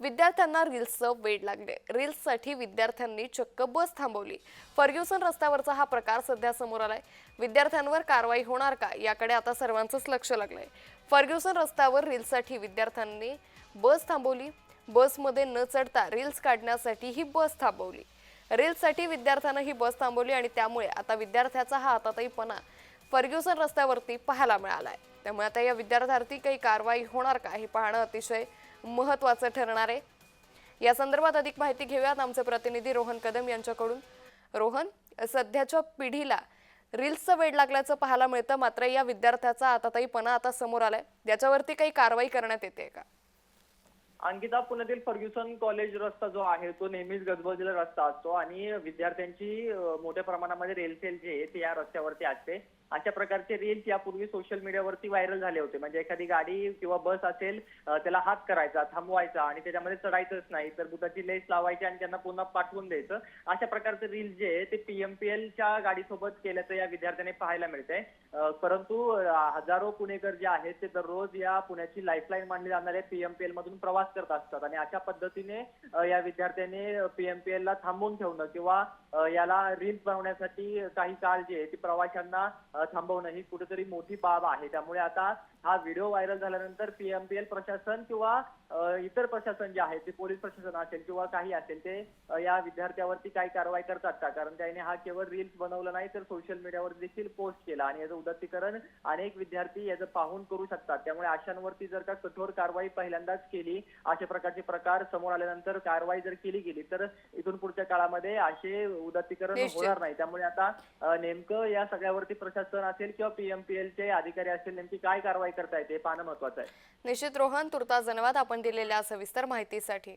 विद्यार्थ्यांना रील्सचं वेड लागले. रील्ससाठी विद्यार्थ्यांनी चक्क बस थांबवली. फर्ग्युसन रस्त्यावरचा हा प्रकार सध्या समोर आलाय. विद्यार्थ्यांवर कारवाई होणार का? याकडे आता सर्वांचंच लक्ष लागलंय. फर्ग्युसन रस्त्यावर रील्ससाठी विद्यार्थ्यांनी बस थांबवली. बसमध्ये न चढता रील्स काढण्यासाठी ही बस थांबवली. रील्ससाठी विद्यार्थ्यानं ही बस थांबवली आणि त्यामुळे आता विद्यार्थ्याचा हा आताताईपणा फर्ग्युसन रस्त्यावरती पाहायला मिळाला आहे त्यामुळे आता या विद्यार्थ्यावरती काही कारवाई होणार का हे पाहणं अतिशय महत्त्वाचं ठरणार आहे. या संदर्भात अधिक माहिती घेऊयात आमचे प्रतिनिधी रोहन कदम यांच्याकडून. रोहन सध्याच्या पिढीला रील्सचं वेड लागल्याचं पाहायला मिळतं मात्र या विद्यार्थ्याचा आताताईपणा आता समोर आलाय. याच्यावरती काही कारवाई करण्यात येते का? अंकिता पुण्यातील फर्ग्युसन कॉलेज रस्ता जो आहे तो नेहमीच गजबजलेला रस्ता असतो आणि विद्यार्थ्यांची मोठ्या प्रमाणामध्ये रेलसेल जे आहे ते या रस्त्यावरती असते. अशा प्रकारचे रील्स यापूर्वी सोशल मीडियावरती व्हायरल झाले होते. म्हणजे एखादी गाडी किंवा बस असेल त्याला हात करायचा थांबवायचा आणि त्याच्यामध्ये चढायचंच नाही तर बुटाची लेस लावायची आणि त्यांना पुन्हा पाठवून द्यायचं. अशा प्रकारचे रील्स जे आहे ते पीएमपीएलच्या गाडीसोबत केल्याचं या विद्यार्थ्याने पाहायला मिळतंय. परंतु हजारो पुणेकर जे आहेत ते दररोज या पुण्याची लाईफलाईन मानली जाणाऱ्या पीएमपीएल मधून प्रवास करत असतात. आणि अशा पद्धतीने या विद्यार्थ्यांनी पीएमपीएल ला थांबवून ठेवणं किंवा याला रील्स बनवण्यासाठी काही काळ जे आहे ती प्रवाशांना थांबवणं ही कुठेतरी मोठी बाब आहे. त्यामुळे आता हा व्हिडिओ व्हायरल झाल्यानंतर पीएमपीएल प्रशासन किंवा इतर प्रशासन जे आहे ते पोलीस प्रशासन असेल किंवा काही असेल ते या विद्यार्थ्यावरती काही कारवाई करतात का? कारण त्याने हा केवळ रील्स बनवलं नाही तर सोशल मीडियावर देखील पोस्ट केला आणि याचं उदात्तीकरण अनेक विद्यार्थी याचं पाहून करू शकतात. त्यामुळे अशांवरती जर का कठोर कारवाई पहिल्यांदाच केली अशा प्रकारचे प्रकार समोर आल्यानंतर कारवाई जर केली गेली तर इथून पुढच्या काळामध्ये असे उदात्तीकरण निश्चित. होणार नाही. त्यामुळे आता नेमकं या सगळ्यावरती प्रशासन असेल किंवा पीएमपीएल चे अधिकारी असेल नेमकी काय कारवाई करता येते हे पाहणं महत्वाचं आहे. निश्चित रोहन तुर्तास धन्यवाद आपण दिलेल्या सविस्तर माहितीसाठी.